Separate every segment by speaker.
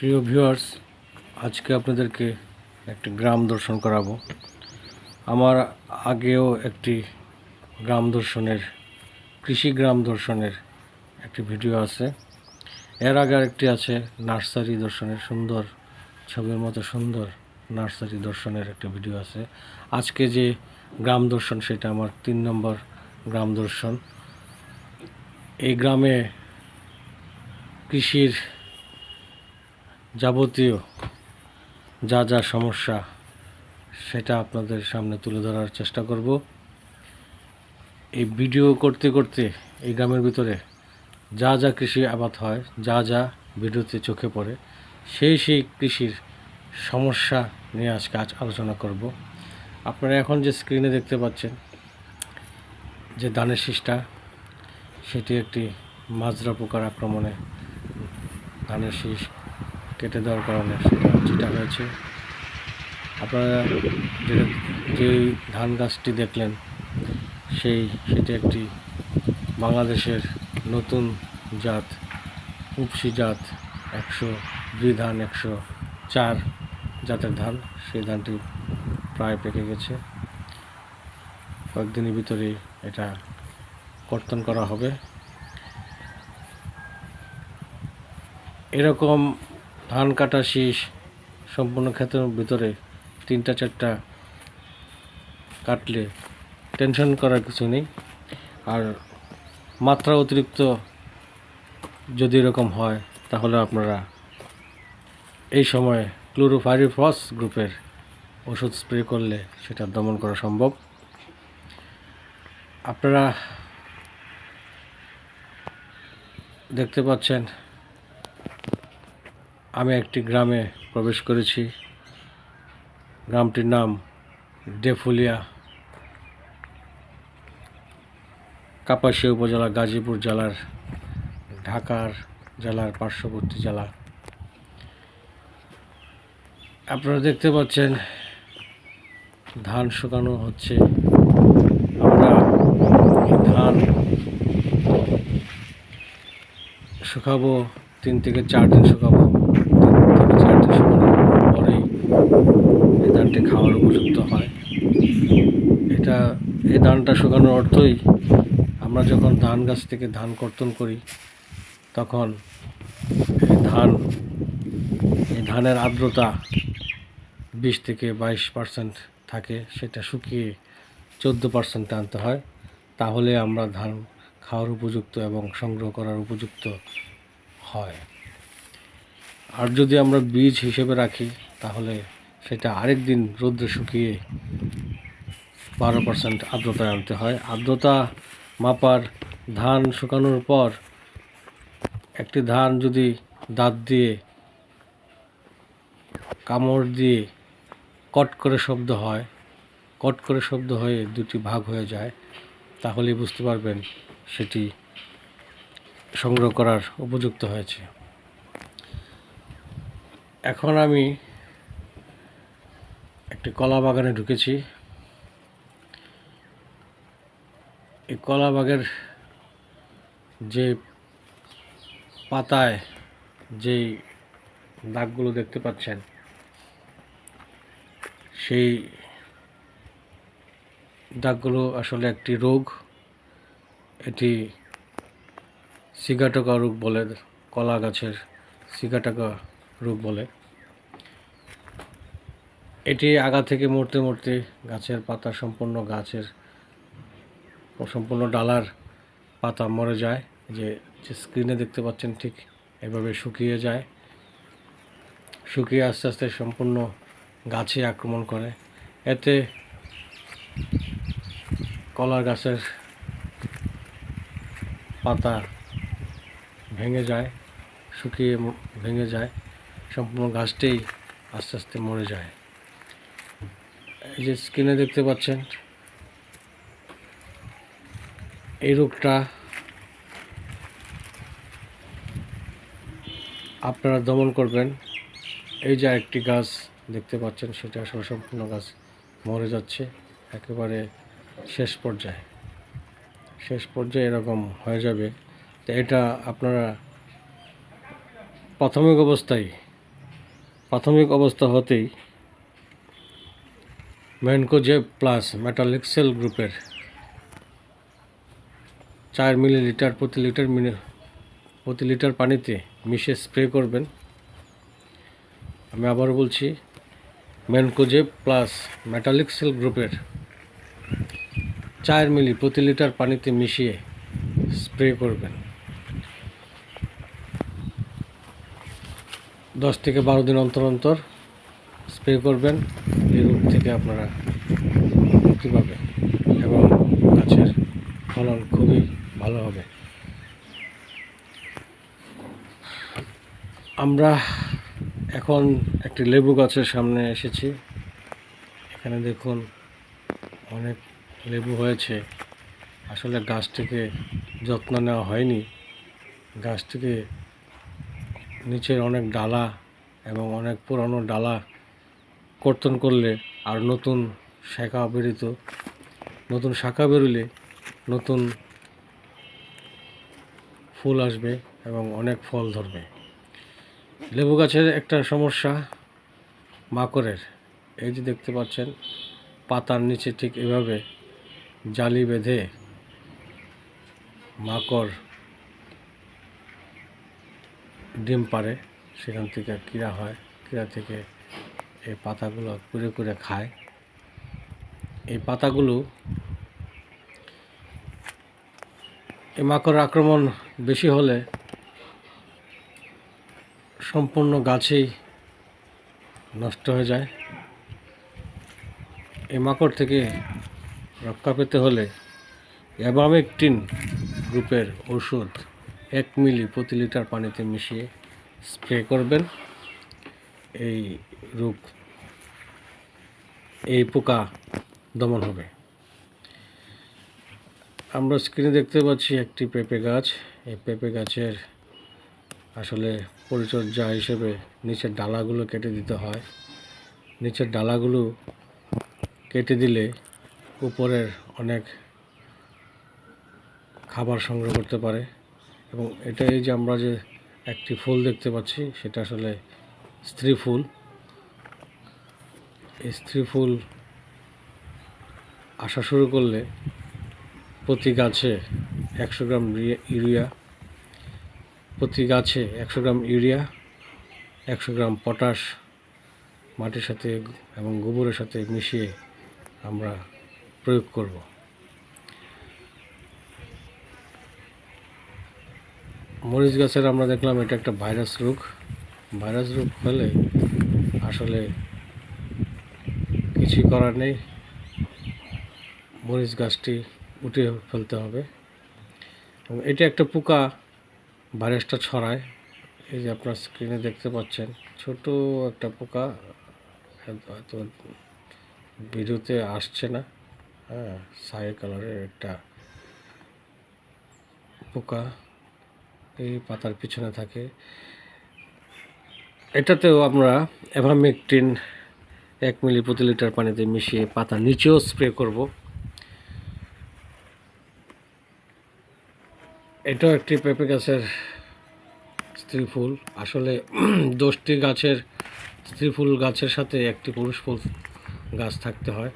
Speaker 1: প্রিয় ভিউয়ার্স, আজকে আপনাদেরকে একটি গ্রাম দর্শন করাবো। আমার আগেও একটি গ্রাম দর্শনের, কৃষি গ্রাম দর্শনের একটি ভিডিও আছে। এর আগে আরেকটি আছে, নার্সারি দর্শনের, সুন্দর ছবির মতো সুন্দর নার্সারি দর্শনের একটা ভিডিও আছে। আজকে যে গ্রাম দর্শন, সেটা আমার তিন নম্বর গ্রাম দর্শন। এই গ্রামে কৃষির যাবতীয় যা যা সমস্যা সেটা আপনাদের সামনে তুলে ধরার চেষ্টা করব। এই ভিডিও করতে করতে এই গ্রামের ভিতরে যা যা কৃষি আবাদ হয়, যা যা ভিডিওতে চোখে পড়ে, সেই সেই কৃষির সমস্যা নিয়ে আজকে আজ আলোচনা করব। আপনারা এখন যে স্ক্রিনে দেখতে পাচ্ছেন যে ধানের শীষটা, সেটি একটি মাজরা পোকার আক্রমণে ধানের শীষ কেটে দেওয়ার কারণে সেটা চিটা হয়েছে। আপনারা যে যে ধান গাছটি দেখলেন, সেই, সেটি একটি বাংলাদেশের নতুন জাত উপসি জাত, একশো দুই ধান, একশো চার জাতের ধান, সেই ধানটি প্রায় পেকে গেছে। কয়েকদিনের ভিতরে এটা কর্তন করা হবে। এরকম ধান কাটা শীষ সম্পূর্ণ ক্ষেতের ভিতরে তিনটা, চারটা কাটলে টেনশন করার কিছু নেই। আর মাত্রা অতিরিক্ত যদি এরকম হয়, তাহলে আপনারা এই সময় ক্লোরোফাইরিফস গ্রুপের ওষুধ স্প্রে করলে সেটা দমন করা সম্ভব। আপনারা দেখতে পাচ্ছেন আমি একটি গ্রামে প্রবেশ করেছি। গ্রামটির নাম ডেফুলিয়া কাপাসিয়া উপজেলা গাজীপুর জেলার ঢাকার জেলার পার্শ্ববর্তী জেলা। আপনারা দেখতে পাচ্ছেন, ধান শুকানো হচ্ছে। আমরা ধান শুকাবো, তিন থেকে চার দিন শুকাবো তিন থেকে চার দিন শুকানোর পরেই এই ধানটি খাওয়ার উপযুক্ত হয় এটা এই ধানটা শুকানোর অর্থই আমরা যখন ধান গাছ থেকে ধান কর্তন করি, তখন ধান, এই ধানের আর্দ্রতা বিশ থেকে বাইশ পার্সেন্ট থাকে, সেটা শুকিয়ে চোদ্দ পার্সেন্টে আনতে হয়। তাহলে আমরা ধান খাওয়ার উপযুক্ত এবং সংগ্রহ করার উপযুক্ত হয়। আর যদি আমরা বীজ হিসেবে রাখি, তাহলে সেটা আরেক দিন রোদ্রে শুকিয়ে বারো পার্সেন্ট আর্দ্রতায় আনতে হয়। আর্দ্রতা মাপার ধান শুকানোর পর একটি ধান যদি দাঁত দিয়ে কামড় দিয়ে কট করে শব্দ হয়, কট করে শব্দ হয়ে দুটি ভাগ হয়ে যায়, তাহলেই বুঝতে পারবেন সেটি সংগ্রহ করার উপযুক্ত হয়েছে। এখন আমি একটি কলা বাগানে ঢুকেছি। এই কলা বাগের যে পাতায় যেই দাগগুলো দেখতে পাচ্ছেন, সেই দাগগুলো আসলে একটি রোগ। এটি সিগাটকা রোগ বলে, কলা গাছের সিগাটকা রোগ বলে। এটি আগা থেকে মরতে মরতে গাছের পাতা, সম্পূর্ণ গাছের সম্পূর্ণ ডালার পাতা মরে যায়, যে স্ক্রিনে দেখতে পাচ্ছেন ঠিক এভাবে শুকিয়ে যায়। শুকিয়ে আস্তে আস্তে সম্পূর্ণ গাছে আক্রমণ করে। এতে কলার গাছের পাতা ভেঙে যায়, শুকিয়ে ভেঙে যায়, সম্পূর্ণ গাছটাই আস্তে আস্তে মরে যায়। এই যে স্ক্রিনে দেখতে পাচ্ছেন এই রোগটা আপনারা দমন করবেন। এই যে একটি গাছ দেখতে পাচ্ছেন, সেটা আসলে সম্পূর্ণ গাছ। মরে যাচ্ছে, একেবারে শেষ পর্যায়ে। শেষ পর্যায়ে এরকম হয়ে যাবে। তো এটা আপনারা প্রাথমিক অবস্থায়, প্রাথমিক অবস্থা হতেই ম্যানকোজেব প্লাস মেটালিক্সেল গ্রুপের চার মিলিলিটার প্রতি লিটার প্রতি লিটার পানিতে মিশে স্প্রে করবেন। আমি আবার বলছি ম্যানকোজেব প্লাস মেটালিক্সেল গ্রুপের চার মিলি প্রতি লিটার পানিতে মিশিয়ে স্প্রে করবেন। দশ থেকে বারো দিন অন্তর অন্তর স্প্রে করবেন, এই রোগ থেকে আপনারা মুক্তি পাবেন এবং গাছের ফলন খুবই ভালো হবে। আমরা এখন একটি লেবু গাছের সামনে এসেছি। এখানে দেখুন অনেক লেবু হয়েছে। আসলে গাছটিকে যত্ন নেওয়া হয়নি। গাছটিকে নিচের অনেক ডালা এবং অনেক পুরানো ডালা কর্তন করলে আর নতুন শাখা বেরিত নতুন শাখা বেরোলে নতুন ফুল আসবে এবং অনেক ফল ধরবে। লেবু গাছের একটা সমস্যা, মাকড়ের। এই যে দেখতে পাচ্ছেন, পাতার নিচে ঠিক এভাবে জালি বেঁধে মাকড় ডিম পারে সেখান থেকে কীড়া হয়, কীড়া থেকে এই পাতাগুলো কুড়ে কুড়ে খায়। এই পাতাগুলো এই মাকড় আক্রমণ বেশি হলে সম্পূর্ণ গাছেই নষ্ট হয়ে যায়। এই মাকড় থেকে রক্ষা পেতে হলে অ্যাবামেকটিন গ্রুপের ওষুধ এক মিলি প্রতি লিটার পানিতে মিশিয়ে স্প্রে করবেন। এই রোগ, এই পোকা দমন হবে। আমরা স্ক্রিনে দেখতে পাচ্ছি একটি পেঁপে গাছ। এই পেঁপে গাছের আসলে পরিচর্যা হিসেবে নিচের ডালাগুলো কেটে দিতে হয়। নিচের ডালাগুলো কেটে দিলে উপরের অনেক খাবার সংগ্রহ করতে পারে এবং এটাই যে আমরা যে একটি ফুল দেখতে পাচ্ছি, সেটা আসলে স্ত্রী ফুল। এই স্ত্রী ফুল আসা শুরু করলে প্রতি গাছে একশো গ্রাম ইউরিয়া, প্রতি গাছে একশো গ্রাম ইউরিয়া, একশো গ্রাম পটাশ মাটির সাথে এবং গোবরের সাথে মিশিয়ে আমরা প্রয়োগ করব। মরিচ গাছের আমরা দেখলাম এটা একটা ভাইরাস রোগ। ভাইরাস রোগ হলে আসলে কিছুই করার নেই। মরিচ গাছটি উঠে ফেলতে হবে। এবং এটা একটা পোকা ভাইরাসটা ছড়ায়। এই যে আপনার স্ক্রিনে দেখতে পাচ্ছেন, ছোট একটা পোকা হয়তো ভিডিওতে আসছে না। হ্যাঁ সাই কালারের একটা পোকা এই পাতার পিছনে থাকে। এটাতেও আমরা অ্যাভামেকটিন এক মিলি প্রতি লিটার পানিতে মিশিয়ে পাতার নিচেও স্প্রে করব। এটাও একটি পেঁপে গাছের স্ত্রী ফুল। আসলে দশটি গাছের স্ত্রী ফুল গাছের সাথে একটি পুরুষ ফুল গাছ থাকতে হয়।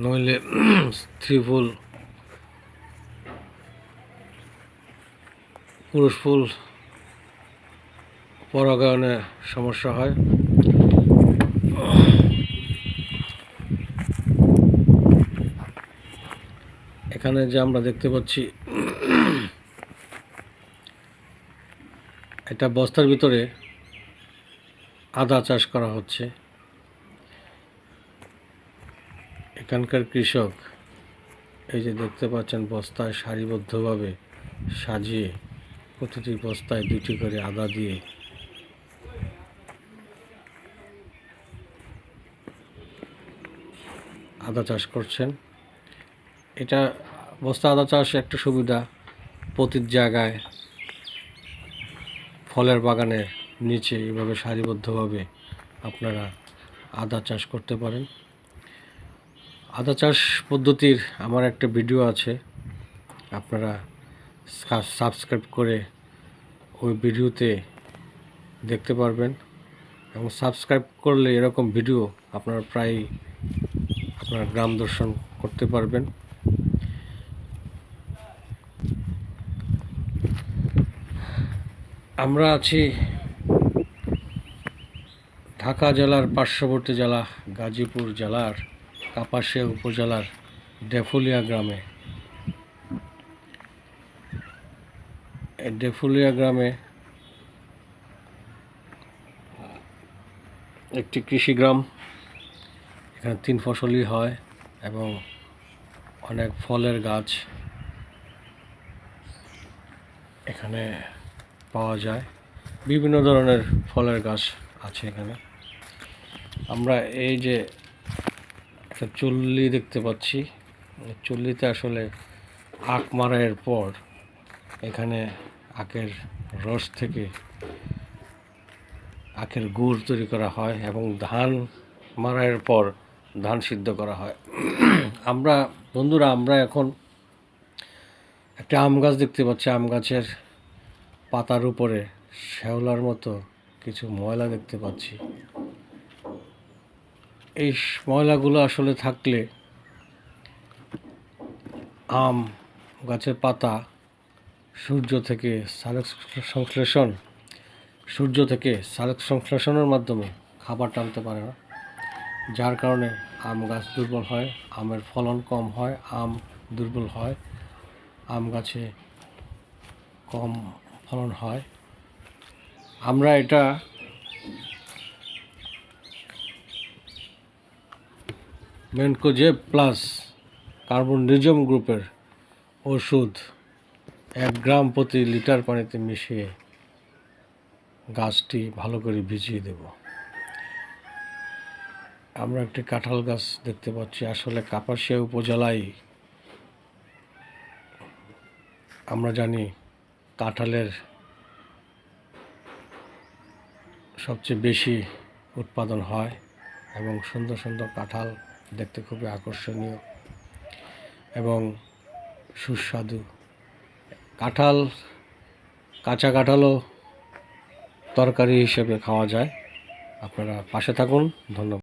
Speaker 1: নইলে স্ত্রী ফুল, পুরুষ ফুল পরাগায়নে সমস্যা হয়। এখানে যে আমরা দেখতে পাচ্ছি এটা বস্তার ভিতরে আদা চাষ করা হচ্ছে। এখানকার কৃষক এই যে দেখতে পাচ্ছেন, বস্তায় সারিবদ্ধভাবে সাজিয়ে প্রতিটি বস্তায় দুটি করে আদা দিয়ে আদা চাষ করছেন। এটা বস্তা আদা চাষ একটা সুবিধা প্রতি জায়গায়, ফলের বাগানের নিচে এভাবে সারিবদ্ধভাবে আপনারা আদা চাষ করতে পারেন। আদা চাষ পদ্ধতির আমার একটা ভিডিও আছে, আপনারা সাবস্ক্রাইব করে ওই ভিডিওতে দেখতে পারবেন এবং সাবস্ক্রাইব করলে এরকম ভিডিও আপনারা প্রায় আপনার গ্রাম দর্শন করতে পারবেন। আমরা আছি ঢাকা জেলার পার্শ্ববর্তী জেলা, গাজীপুর জেলার কাপাসিয়া উপজেলার ডেফুলিয়া গ্রামে। ডেফুলিয়া গ্রামে একটি কৃষি গ্রাম। এখানে তিন ফসলই হয় এবং অনেক ফলের গাছ। এখানে পাওয়া যায়। বিভিন্ন ধরনের ফলের গাছ আছে এখানে। আমরা এই যে একটা চুল্লি দেখতে পাচ্ছি। চুল্লিতে আসলে আখ মারাইয়ের পর এখানে আখের রস থেকে আখের গুড় তৈরি করা হয় এবং ধান মারাইয়ের পর ধান সিদ্ধ করা হয়। আমরা, বন্ধুরা, আমরা এখন একটা আম গাছ দেখতে পাচ্ছি। আম গাছের পাতার উপরে শ্যাওলার মতো কিছু ময়লা দেখতে পাচ্ছি। এই ময়লাগুলো আসলে থাকলে আম, গাছের পাতা, সূর্য থেকে সালোক সংশ্লেষণ, সূর্য থেকে সালোক সংশ্লেষণের মাধ্যমে খাবার টানতে পারে না। যার কারণে আম গাছ দুর্বল হয়, আমের ফলন কম হয়, আম দুর্বল হয়, আম গাছে কম ফলন হয়। আমরা এটা মেনকোজে প্লাস কার্বনডিজম গ্রুপের ওষুধ এক গ্রাম প্রতি লিটার পানিতে মিশিয়ে গাছটি ভালো করে ভিজিয়ে দেব। আমরা একটি কাঁঠাল গাছ দেখতে পাচ্ছি। আসলে কাপাসিয়া উপজেলায় আমরা জানি কাঁঠালের সবচেয়ে বেশি উৎপাদন হয় এবং সুন্দর সুন্দর কাঁঠাল দেখতে খুবই আকর্ষণীয় এবং সুস্বাদু। কাঁঠাল, কাঁচা কাঁঠালও তরকারি হিসেবে খাওয়া যায়। আপনারা পাশে থাকুন। ধন্যবাদ।